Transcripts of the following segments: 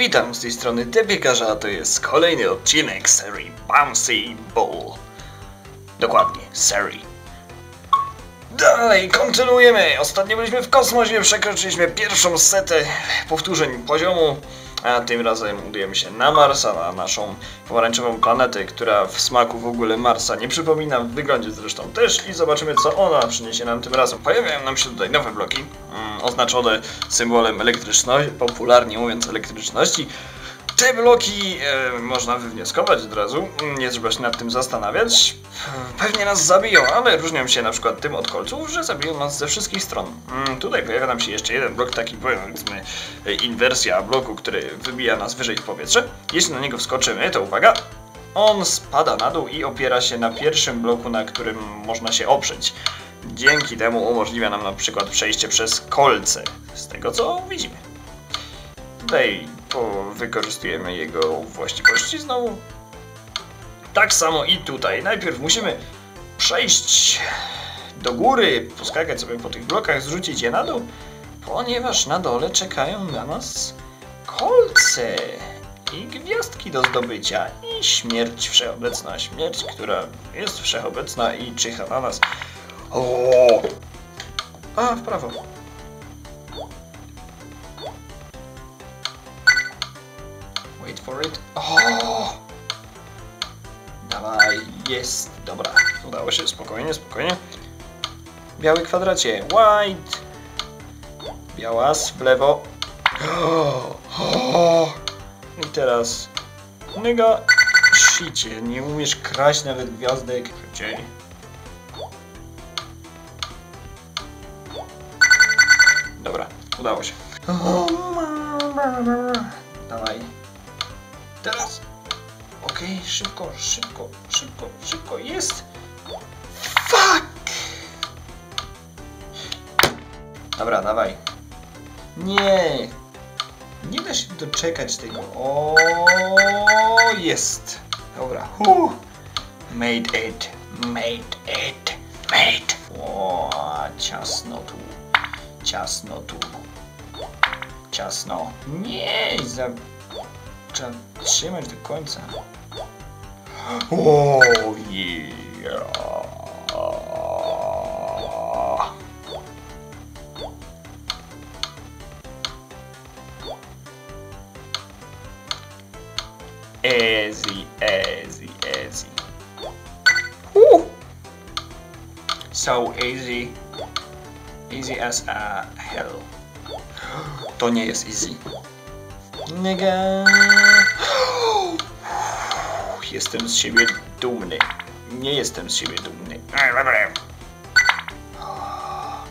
Witam z tej strony Tebiegarza, a to jest kolejny odcinek serii Bouncy Ball. Dokładnie, serii. Dalej, kontynuujemy. Ostatnio byliśmy w kosmosie, przekroczyliśmy pierwszą setę powtórzeń poziomu, a tym razem udajemy się na Marsa, na naszą pomarańczową planetę, która w smaku w ogóle Marsa nie przypomina, w wyglądzie zresztą też i zobaczymy co ona przyniesie nam tym razem. Pojawiają nam się tutaj nowe bloki, mm, oznaczone symbolem elektryczności, popularnie mówiąc elektryczności. Te bloki e, można wywnioskować od razu, nie trzeba się nad tym zastanawiać. Pewnie nas zabiją, ale różnią się na przykład tym od kolców, że zabiją nas ze wszystkich stron. Mm, tutaj pojawia nam się jeszcze jeden blok, taki powiedzmy e, inwersja bloku, który wybija nas wyżej w powietrze. Jeśli na niego wskoczymy, to uwaga, on spada na dół i opiera się na pierwszym bloku, na którym można się oprzeć. Dzięki temu umożliwia nam na przykład przejście przez kolce, z tego co widzimy. Tutaj wykorzystujemy jego właściwości znowu. Tak samo i tutaj. Najpierw musimy przejść do góry, poskakać sobie po tych blokach, zrzucić je na dół, ponieważ na dole czekają na nas kolce i gwiazdki do zdobycia i śmierć wszechobecna. Śmierć, która jest wszechobecna i czyha na nas. O! A, w prawo. Wait for it. O! Dawaj, jest. Dobra, udało się, spokojnie, spokojnie. Biały kwadracie, white. Białas w lewo. O! O! I teraz Nyga, shicie, nie umiesz kraść nawet gwiazdek. Szybciej. Udało się. Dawaj. Teraz. Okej, szybko, szybko, szybko, szybko, jest! Fuck! Dobra, dawaj. Nie! Nie da się doczekać tego. O, jest. Dobra. Huh. Made it. Made it. Made. O, ciasno tu. Ciasno tu. Ciasno. Nie! Za... Trzeba trzymać do końca. O, yeah. Easy, easy, easy. Woo! So easy. Easy as a hell. To nie jest easy. Nigga. Jestem z siebie dumny. Nie jestem z siebie dumny.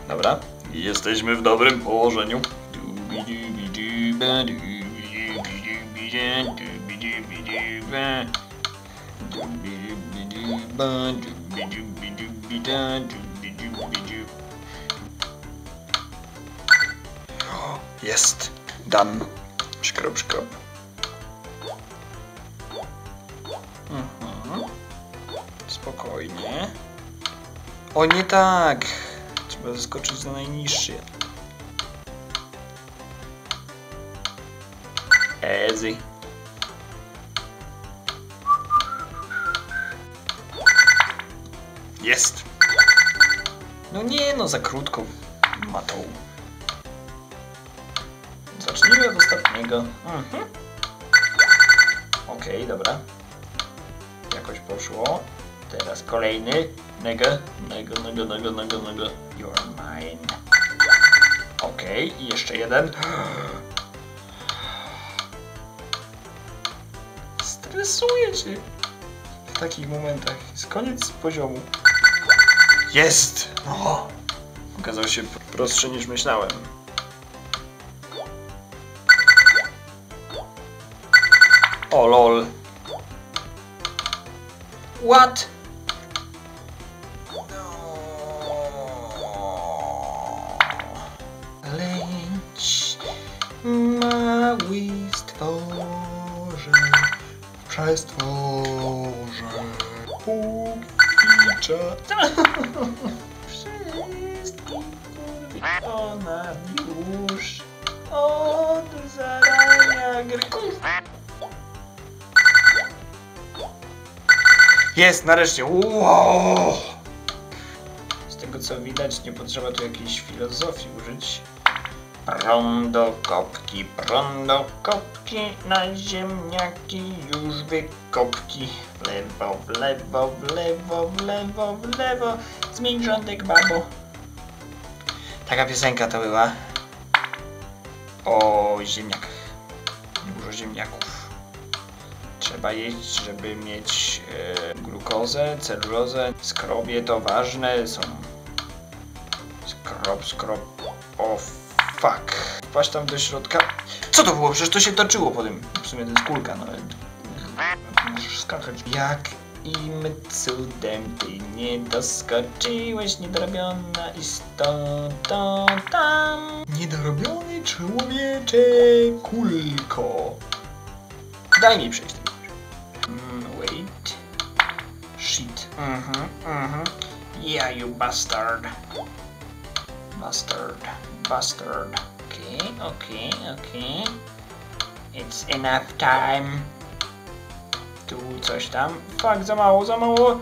Dobra. Jesteśmy w dobrym położeniu. Jest. Done. Szkrop, szkrop. Mhm. Spokojnie. O, nie tak. Trzeba zaskoczyć na najniższy. Easy. Jest. No nie, no za krótko matą. Od ostatniego. Mhm. Okej, dobra. Jakoś poszło. Teraz kolejny. Nega, nega, nega, nega, nega, nega. You're mine. Okej, i jeszcze jeden. Stresuję się w takich momentach. Jest koniec poziomu. Jest! O! Okazał się prostszy niż myślałem. O lol. What? Lęć mały stworze przestworze półkicza. Wszystkim kurwi ponad już od zarania gry. Jest, nareszcie. Wow! Z tego co widać, nie potrzeba tu jakiejś filozofii użyć. Rondo kopki, kopki, na ziemniaki już wykopki. W lewo, w lewo, w lewo, w lewo, w lewo. Zmień rządek, babo. Taka piosenka to była. O ziemniakach. Dużo ziemniaków. Trzeba jeść, żeby mieć e, glukozę, celulozę. Skrobie to ważne są. Skrob, skrob. O fuck. Wpaść tam do środka. Co to było? Przecież to się toczyło po tym. W sumie to jest kulka, no ale... Możesz skakać. Jakim cudem ty nie doskoczyłeś, niedorobiona istoto tam? Niedorobiony człowiecze, kulko. Daj mi przejść Mhm, mhm. Yeah, you bastard. Bastard. Bastard. Okay, okay, okay. It's enough time. Tu coś tam. Fuck, za mało, za mało.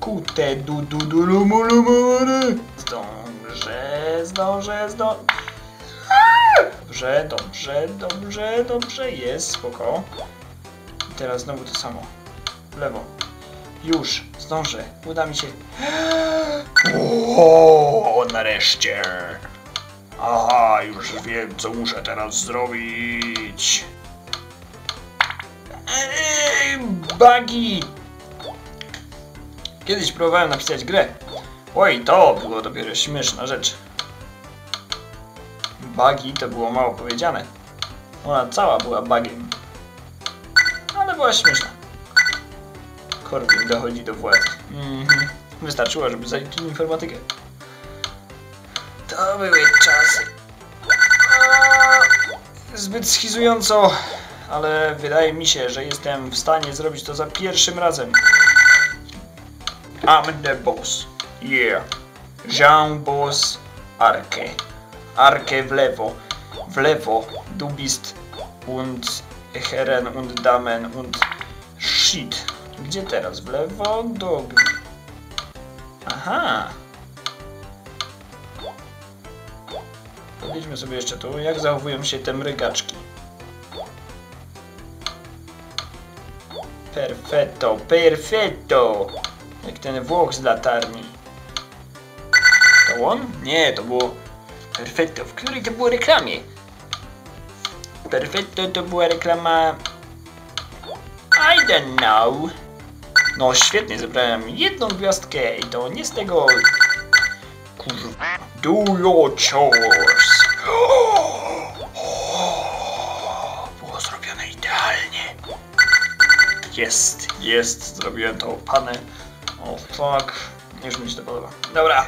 Kute du du du lumu lumu lu. Zdążę, zdążę, zdążę. Dobrze, dobrze, dobrze, dobrze, jest, spoko. I teraz znowu to samo. W lewo. Już, zdążę, uda mi się. O, nareszcie. Aha, już wiem, co muszę teraz zrobić. Ej, Bugi! Kiedyś próbowałem napisać grę. Oj, to było dopiero śmieszna rzecz. Bugi to było mało powiedziane. Ona cała była bugiem. Ale była śmieszna. Corbin dochodzi do władzy. Mhm. Wystarczyło, żeby zaliczyć informatykę. To były czasy. Zbyt schizująco, ale wydaje mi się, że jestem w stanie zrobić to za pierwszym razem. I'm the boss. Yeah. Jean Boss Arke. Arke w lewo. W lewo. Du bist und Herren und Damen und Shit. Gdzie teraz? W lewo? Do... Aha. Powiedzmy sobie jeszcze tu, jak zachowują się te mrygaczki. Perfetto, perfetto! Jak ten Włoch z latarni. To on? Nie, to było Perfetto. W której to było reklamie? Perfetto to była reklama... I don't know. No świetnie, zebrałem jedną gwiazdkę i to nie z tego... Kurwa. Do your chores. Było zrobione idealnie. Jest, jest, zrobiłem to panę. O fuck. Już mi się to podoba. Dobra.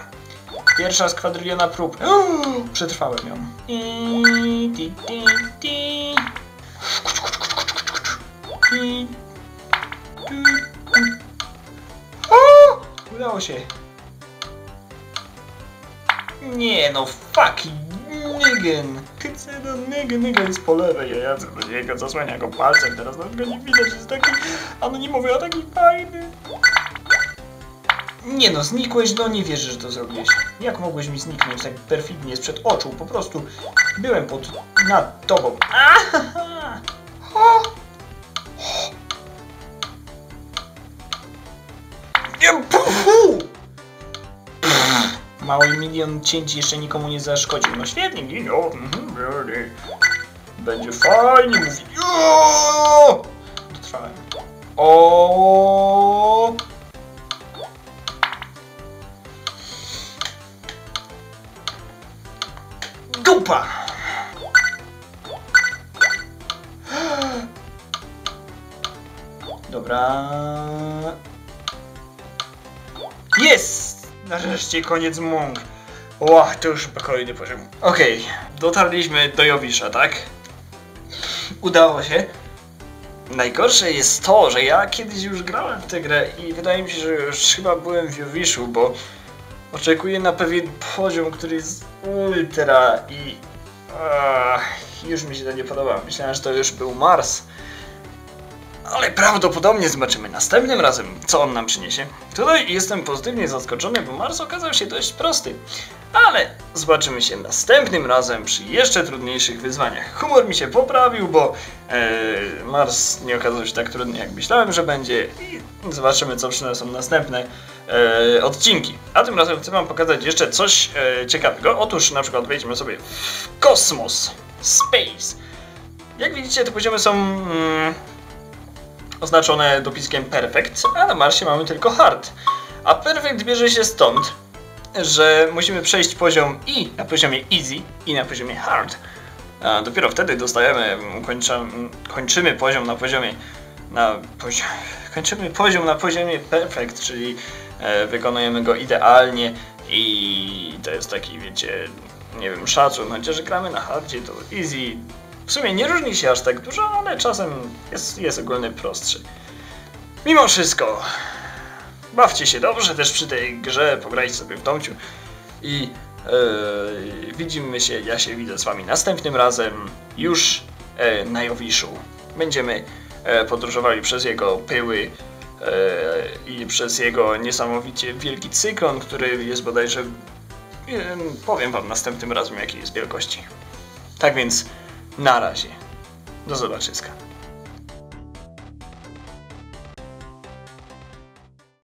Pierwsza skwadryliona prób. Przetrwałem ją. I, ti. Udało się. Nie no, fuck, Nigen. Do Nigen, Nigen jest po lewej, ja jadę do niego, zasłania go palcem, teraz nawet go nie widać, jest taki anonimowy, a taki fajny. Nie no, znikłeś, no nie wierzę, że to zrobiłeś. Jak mogłeś mi zniknąć tak perfidnie sprzed oczu? Po prostu byłem pod... nad tobą. Ahaha! O! Nie, pufu! Mały milion cięć jeszcze nikomu nie zaszkodził. No świetnie, nie, no, mhm, będzie- fajnie, mówi. Dotrwałem. O! Dupa! Dobra. Jest! Nareszcie koniec mąk. Ła, to już kolejny poziom. Okej, dotarliśmy do Jowisza, tak? Udało się. Najgorsze jest to, że ja kiedyś już grałem w tę grę i wydaje mi się, że już chyba byłem w Jowiszu, bo oczekuję na pewien poziom, który jest ultra i... Ach, już mi się to nie podoba. Myślałem, że to już był Mars. Ale prawdopodobnie zobaczymy następnym razem, co on nam przyniesie. Tutaj jestem pozytywnie zaskoczony, bo Mars okazał się dość prosty. Ale zobaczymy się następnym razem przy jeszcze trudniejszych wyzwaniach. Humor mi się poprawił, bo e, Mars nie okazał się tak trudny, jak myślałem, że będzie. I zobaczymy, co przyniosą następne e, odcinki. A tym razem chcę Wam pokazać jeszcze coś e, ciekawego. Otóż na przykład wejdźmy sobie w kosmos, space. Jak widzicie, te poziomy są mm, oznaczone dopiskiem perfect, a na Marsie mamy tylko hard. A perfect bierze się stąd, że musimy przejść poziom i na poziomie easy i na poziomie hard. A dopiero wtedy dostajemy, kończymy poziom na poziomie na kończymy poziom na poziomie perfect, czyli e, wykonujemy go idealnie i to jest taki, wiecie, nie wiem, szacun, chociaż gramy na hardzie, to easy. W sumie nie różni się aż tak dużo, ale czasem jest, jest ogólnie prostszy. Mimo wszystko, bawcie się dobrze też przy tej grze, pograjcie sobie w domciu i e, widzimy się, ja się widzę z wami następnym razem już e, na Jowiszu. Będziemy e, podróżowali przez jego pyły i przez jego niesamowicie wielki cyklon, który jest bodajże, powiem wam następnym razem jakiej jest wielkości. Tak więc, na razie. Do zobaczyska.